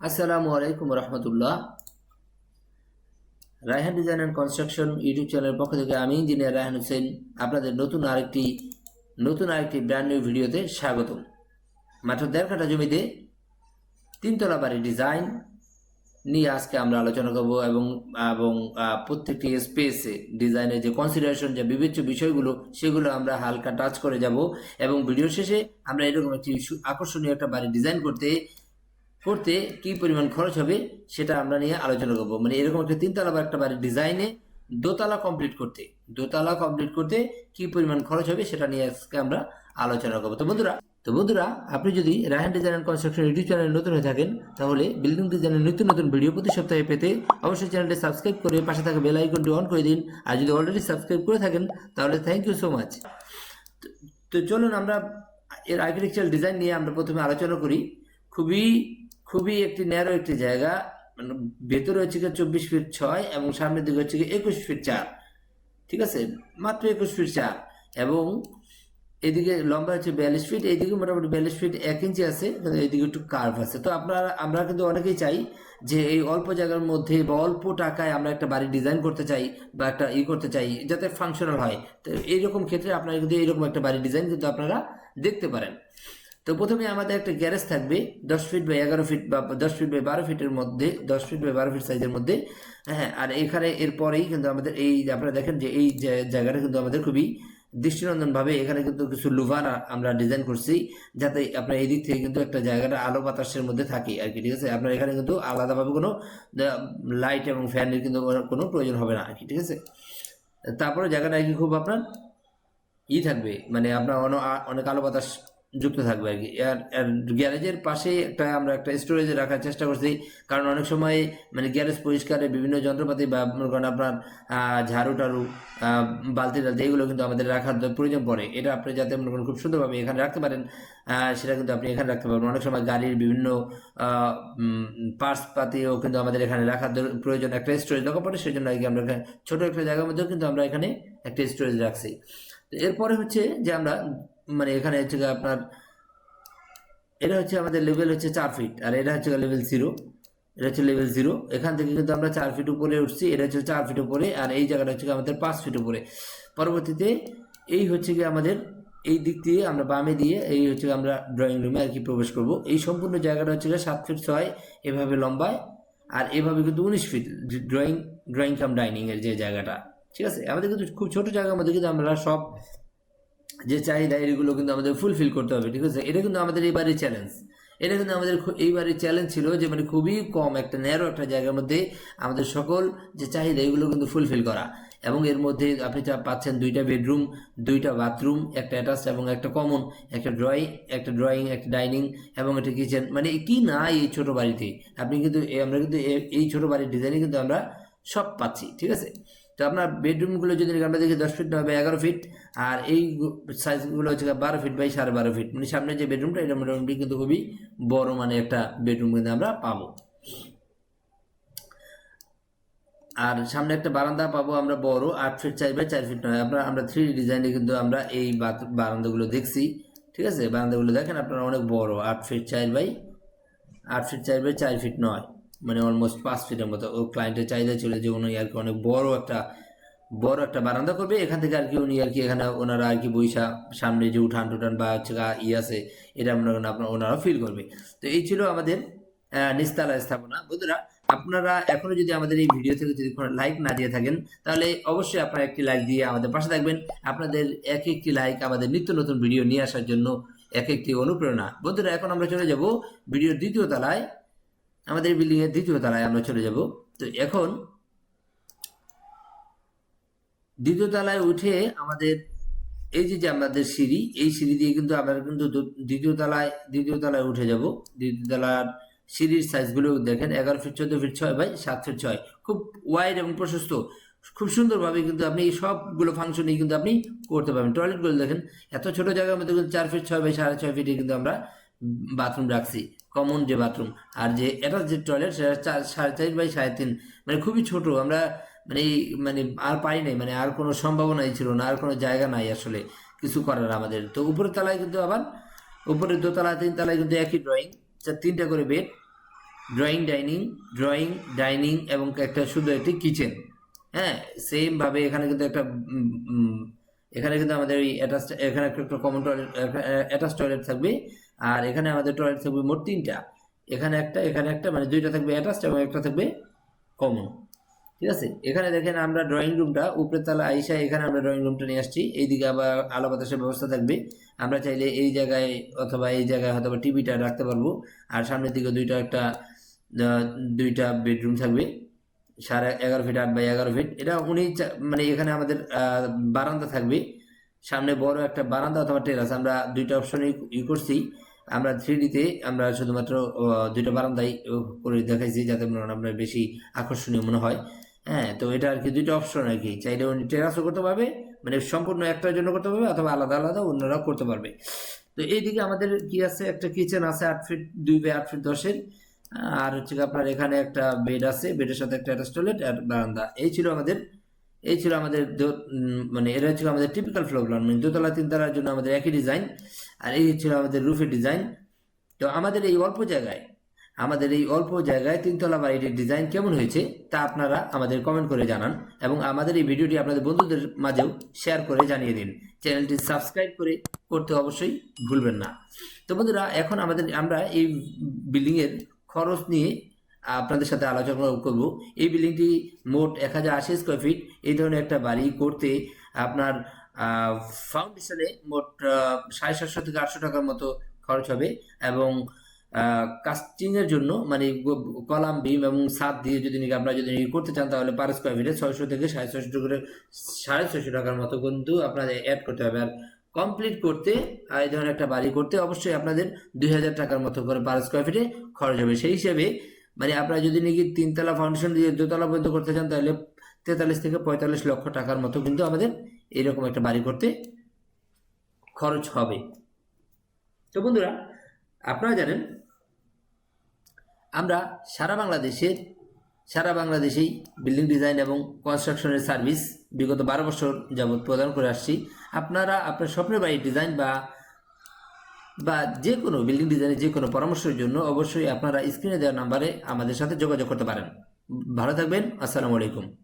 আসসালামু আলাইকুম রহমতুল্লাহ। Raihan design and construction YouTube চ্যানেলের পক্ষ থেকে আমি ইঞ্জিনিয়ার রায়হান হোসেন আপনাদের নতুন আরেকটি নতুন আরেকটি ব্র্যান্ড নিউ ভিডিওতে স্বাগতম। মাত্র দেড় কাঠা জমিতে তিনতলা বাড়ির ডিজাইন নিয়ে আজকে আমরা আলোচনা করব এবং এবং প্রত্যেকটি স্পেসে ডিজাইনের যে কনসিডারেশন যে বিবেচ্য বিষয়গুলো, সেগুলো আমরা হালকা টাচ করে যাব। এবং ভিডিও শেষে আমরা এরকম একটি আকর্ষণীয় একটা বাড়ি ডিজাইন করতে করতে কি পরিমাণ খরচ হবে সেটা আমরা নিয়ে আলোচনা করব। মানে এরকম একটা তিনতলা বা একটা বাড়ির ডিজাইনে দোতলা কমপ্লিট করতে। দোতলা কমপ্লিট করতে কি পরিমাণ খরচ হবে সেটা নিয়ে আজকে আমরা আলোচনা করব। তো বন্ধুরা তো বন্ধুরা, আপনি যদি Raihan design and construction YouTube channel নতুন হয়ে থাকেন, তাহলে বিল্ডিং ডিজাইনের নিত্য নতুন ভিডিও প্রতি সপ্তাহে পেতে অবশ্যই চ্যানেলটি সাবস্ক্রাইব করে পাশে থাকা বেল আইকনটি অন করে দিন। আর যদি অলরেডি সাবস্ক্রাইব করে থাকেন, তাহলে থ্যাংক ইউ সো মাচ তো চলুন আমরা এর আর্কিটেকচারাল ডিজাইন নিয়ে আমরা প্রথমে আলোচনা করি। খুবই খুবই একটি ন্যারো একটি জায়গা মানে ভেতরে হচ্ছে গিয়ে চব্বিশ ফিট ছয় এবং সামনের দিকে হচ্ছে গিয়ে একুশ ফিট চার। ঠিক আছে? মাত্র একুশ ফিট চার। এবং এদিকে লম্বা হচ্ছে বিয়াল্লিশ ফিট এইদিকে মোটামুটি বিয়াল্লিশ ফিট এক ইঞ্চি আছে এইদিকে একটু কার্ভ আছে। তো আপনারা, আমরা কিন্তু অনেকেই চাই যে এই অল্প জায়গার মধ্যে বা অল্প টাকায় আমরা একটা বাড়ি ডিজাইন করতে চাই বা একটা ই করতে চাই যাতে ফাংশনাল হয়। তো এইরকম ক্ষেত্রে আপনারা কিন্তু এইরকম একটা বাড়ি ডিজাইন কিন্তু আপনারা দেখতে পারেন। তো প্রথমে আমাদের একটা গ্যারেজ থাকবে, দশ ফিট বা এগারো ফিট বা দশ ফিট বাই বারো ফিটের মধ্যে, দশ ফিট বাই বারো ফিট সাইজের মধ্যে। হ্যাঁ আর এখানে এরপরেই কিন্তু আমাদের এই আপনারা দেখেন যে এই জায়গাটা কিন্তু আমাদের খুবই দৃষ্টিনন্দনভাবে এখানে কিন্তু কিছু লুভার আমরা ডিজাইন করছি যাতে আপনার এই দিক থেকে কিন্তু একটা জায়গাটা আলো বাতাসের মধ্যে থাকে আর কি, ঠিক আছে? আপনার এখানে কিন্তু আলাদাভাবে কোনো লাইট এবং ফ্যানের কিন্তু কোনো প্রয়োজন হবে না আর কি, ঠিক আছে? তারপরে জায়গাটা আর কি খুব আপনার ই থাকবে মানে আপনার অন- অনেক আলো বাতাস যুক্ত থাকবে আর কি। আর আর গ্যারেজের পাশে একটা আমরা একটা স্টোরেজে রাখার চেষ্টা করছি, কারণ অনেক সময় মানে গ্যারেজ পরিষ্কারে বিভিন্ন যন্ত্রপাতি বা মনে করেন আপনার ঝাড়ু টাড়ু বালতি টালতি, এগুলো কিন্তু আমাদের রাখার প্রয়োজন পড়ে। এটা আপনি যাতে মনে করেন খুব সুন্দরভাবে এখানে রাখতে পারেন সেটা কিন্তু আপনি এখানে রাখতে পারবেন। অনেক সময় গাড়ির বিভিন্ন পার্টস পাতিও কিন্তু আমাদের এখানে রাখার প্রয়োজন একটা স্টোরেজ দরকার পড়ে সেই জন্য আর কি আমরা এখানে ছোটো একটা জায়গার মধ্যেও কিন্তু আমরা এখানে একটা স্টোরেজ রাখছি। এরপরে হচ্ছে যে আমরা মানে এখানে হচ্ছে আপনার, এটা হচ্ছে আমাদের লেভেল হচ্ছে চার ফিট আর এটা হচ্ছে লেভেল জিরো এটা হচ্ছে লেভেল জিরো এখান থেকে কিন্তু আমরা চার ফিট উপরে উঠছি, এটা হচ্ছে চার ফিট উপরে, আর এই জায়গাটা হচ্ছে আমাদের পাঁচ ফিট উপরে। পরবর্তীতে এই হচ্ছে গিয়ে আমাদের এই দিক দিয়ে আমরা বামে দিয়ে এই হচ্ছে আমরা ড্রয়িং রুমে আর কি প্রবেশ করব। এই সম্পূর্ণ জায়গাটা হচ্ছে সাত ফিট ছয়, এভাবে লম্বায়, আর এভাবে কিন্তু উনিশ ফিট ড্রয়িং ড্রয়িং কাম ডাইনিংয়ের যে জায়গাটা, ঠিক আছে? আমাদের কিন্তু খুব ছোটো জায়গার মধ্যে কিন্তু আমরা সব যে চাহিদা এগুলো কিন্তু আমাদের ফুলফিল করতে হবে, ঠিক আছে? এটা কিন্তু আমাদের এইবারের চ্যালেঞ্জ এটা কিন্তু আমাদের এইবারের চ্যালেঞ্জ ছিল যে মানে খুবই কম একটা ন্যারো একটা জায়গার মধ্যে আমাদের সকল যে চাহিদা, এগুলো কিন্তু ফুলফিল করা। এবং এর মধ্যে আপনি যা পাচ্ছেন, দুইটা বেডরুম দুইটা বাথরুম একটা অ্যাটাচ এবং একটা কমন একটা ড্রয়িং একটা ড্রয়িং একটা ডাইনিং এবং একটা কিচেন মানে কি নাই এই ছোট বাড়িতে? আপনি কিন্তু আমরা কিন্তু এই ছোট বাড়ির ডিজাইনে কিন্তু আমরা সব পাচ্ছি, ঠিক আছে? তো আপনার বেডরুমগুলো যদি আমরা দেখি দশ ফিট হবে এগারো ফিট আর এই সাইজগুলো হচ্ছে বারো ফিট বাই সাড়ে বারো ফিট মানে সামনে যে বেডরুমটা এটা মোটামুটি কিন্তু খুবই বড় মানে একটা বেডরুম কিন্তু আমরা পাবো। আর সামনে একটা বারান্দা পাবো আমরা বড়, আট ফিট চার বাই চার ফিট নয়। আমরা আমরা থ্রি ডিজাইনে কিন্তু আমরা এই বারান্দাগুলো দেখছি, ঠিক আছে? বারান্দাগুলো দেখেন আপনারা অনেক বড়, আট ফিট চার বাই আট ফিট চার বাই চার ফিট নয়। মানে অলমোস্ট পাঁচ ফিটের মতো। ও ক্লায়েন্টের চাহিদা ছিল যে উনি আর কি অনেক বড় একটা বড় একটা বারান্দা করবে। এখান থেকে আর কি উনি আর কি এখানে ওনারা আর কি বৈশা সামনে যে উঠান টুঠান বা হচ্ছে ই আছে, এটা মনে করেন আপনার ওনারা ফিল করবে। তো এই ছিল আমাদের নিস্তালা স্থাপনা। বন্ধুরা, আপনারা এখনও যদি আমাদের এই ভিডিও থেকে যদি কোনো লাইক না দিয়ে থাকেন, তাহলে অবশ্যই আপনারা একটি লাইক দিয়ে আমাদের পাশে থাকবেন। আপনাদের এক একটি লাইক আমাদের নিত্য নতুন ভিডিও নিয়ে আসার জন্য এক একটি অনুপ্রেরণা। বন্ধুরা, এখন আমরা চলে যাব ভিডিওর দ্বিতীয় তলায়। আমাদের বিল্ডিং এর দ্বিতীয় তলায় আমরা চলে যাব। তো এখন দ্বিতীয় তলায় উঠে আমাদের এই যে যে আমাদের সিঁড়ি, এই সিঁড়ি দিয়ে কিন্তু আমরা কিন্তু দ্বিতীয় তলায় দ্বিতীয় তলায় উঠে যাব। দ্বিতীয় তলার সিঁড়ির সাইজগুলো দেখেন, এগারো ফিট চোদ্দ ফিট ছয় বাই সাত ফিট ছয়। খুব ওয়াইড এবং প্রশস্ত। খুব সুন্দরভাবে কিন্তু আপনি এই সবগুলো ফাংশনই কিন্তু আপনি করতে পারবেন। টয়লেটগুলো দেখেন, এত ছোট জায়গার মধ্যে কিন্তু চার ফিট ছয় বাই সাড়ে ছয় ফিটে কিন্তু আমরা বাথরুম রাখছি কমন যে বাথরুম আর যে এটা যে টয়লেট সেটা চার, সাড়ে চার বাই সাড়ে তিন মানে খুবই ছোট, আমরা মানে মানে আর পাই নাই মানে আর কোনো সম্ভাবনাই ছিল না, আর কোনো জায়গা নাই আসলে কিছু করার আমাদের। তো উপরের তলায় কিন্তু আবার, উপরের দোতলা, তিন তলায় কিন্তু একই ড্রয়িং চার তিনটা করে bed drawing dining drawing dining এবং একটা শুধু একটি কিচেন হ্যাঁ সেমভাবে এখানে কিন্তু একটা এখানে কিন্তু আমাদের ওই অ্যাটাচ এখানে একটা কমন টয়লেট অ্যাটাচ টয়লেট থাকবে। আর এখানে আমাদের টয়লেট থাকবে মোট তিনটা। এখানে একটা এখানে একটা মানে দুইটা থাকবে অ্যাটাচ এবং একটা থাকবে কমন ঠিক আছে? এখানে দেখেন আমরা ড্রয়িং রুমটা উপরের তলা আইসা এখানে আমরা ড্রয়িং রুমটা নিয়ে আসছি। এইদিকে আবার আলো বাতাসের ব্যবস্থা থাকবে। আমরা চাইলে এই জায়গায় অথবা এই জায়গায় হয়তো টিভিটা রাখতে পারব। আর সামনের দিকে দুইটা একটা দুইটা বেডরুম থাকবে। সাড়ে এগারো ফিট আট বাই এগারো ফিট এটা উনি মানে এখানে আমাদের বারান্দা থাকবে। সামনে বড় একটা বারান্দা অথবা টেরাস আমরা দুইটা অপশনে ই করছি। আমরা থ্রি ডিতে আমরা শুধুমাত্র দুইটা বারান্দাই করে দেখাইছি যাতে মনে হয় আমরা বেশি আকর্ষণীয় মনে হয়। হ্যাঁ তো এটা আর কি দুইটা অপশন আর কি চাইলে উনি টেরাসও করতে পারবে মানে সম্পূর্ণ একটার জন্য করতে পারবে অথবা আলাদা আলাদা অন্যরাও করতে পারবে। তো এইদিকে আমাদের কি আছে? একটা কিচেন আছে আট ফিট দুই বাই আট ফিট দশের। আর হচ্ছে আপনার এখানে একটা বেড আছে বেডের সাথে একটা টয়লেট আর বারান্দা। এই ছিল আমাদের এই ছিল আমাদের মানে এটা ছিল আমাদের টিপিক্যাল ফ্লো প্ল্যান মানে দোতলা, তিনতলার জন্য আমাদের একই ডিজাইন আর এই ছিল আমাদের রুফের ডিজাইন তো আমাদের এই অল্প জায়গায়, আমাদের এই অল্প জায়গায় তিনতলা বাড়িটির ডিজাইন কেমন হয়েছে, তা আপনারা আমাদের কমেন্ট করে জানান, এবং আমাদের এই ভিডিওটি আপনাদের বন্ধুদের মাঝেও শেয়ার করে জানিয়ে দিন। চ্যানেলটি সাবস্ক্রাইব করে করতে অবশ্যই ভুলবেন না। তো বন্ধুরা, এখন আমাদের, আমরা এই বিল্ডিংয়ের খরচ নিয়ে আপনাদের সাথে আলোচনা করব। এই বিল্ডিংটি মোট এক হাজার আশি স্কোয়ার ফিট এই ধরনের একটা বাড়ি করতে আপনার ফাউন্ডেশনে মোট সাড়ে সাতশো থেকে আটশো টাকার মতো খরচ হবে এবং কাস্টিংয়ের জন্য মানে কলাম বিম এবং ছাদ দিয়ে যদি আপনারা যদি করতে চান তাহলে পার স্কোয়ার ফিটে ছয়শো থেকে সাড়ে ছয়শো করে, সাড়ে ছয়শো টাকার মতো কিন্তু আপনাদের অ্যাড করতে হবে। আর কমপ্লিট করতে এই ধরনের একটা বাড়ি করতে অবশ্যই আপনাদের দুই হাজার টাকার মতো করে পার স্কোয়ার ফিটে খরচ হবে। সেই হিসেবে মানে আপনারা যদি নাকি তিনতলা ফাউন্ডেশন দিয়ে দোতলা পর্যন্ত করতে চান, তাহলে তেতাল্লিশ থেকে পঁয়তাল্লিশ লক্ষ টাকার মতো কিন্তু আমাদের এরকম একটা বাড়ি করতে খরচ হবে। তো বন্ধুরা, আপনারা জানেন, আমরা সারা বাংলাদেশের, সারা বাংলাদেশেই বিল্ডিং ডিজাইন এবং কনস্ট্রাকশনের সার্ভিস বিগত বারো বছর যাবৎ প্রদান করে আসছি। আপনারা, আপনার স্বপ্নের বাড়ির ডিজাইন বা বা যে কোনো বিল্ডিং ডিজাইনের যে কোনো পরামর্শের জন্য অবশ্যই আপনারা স্ক্রিনে দেওয়া নাম্বারে আমাদের সাথে যোগাযোগ করতে পারেন। ভালো থাকবেন, আসসালামু আলাইকুম।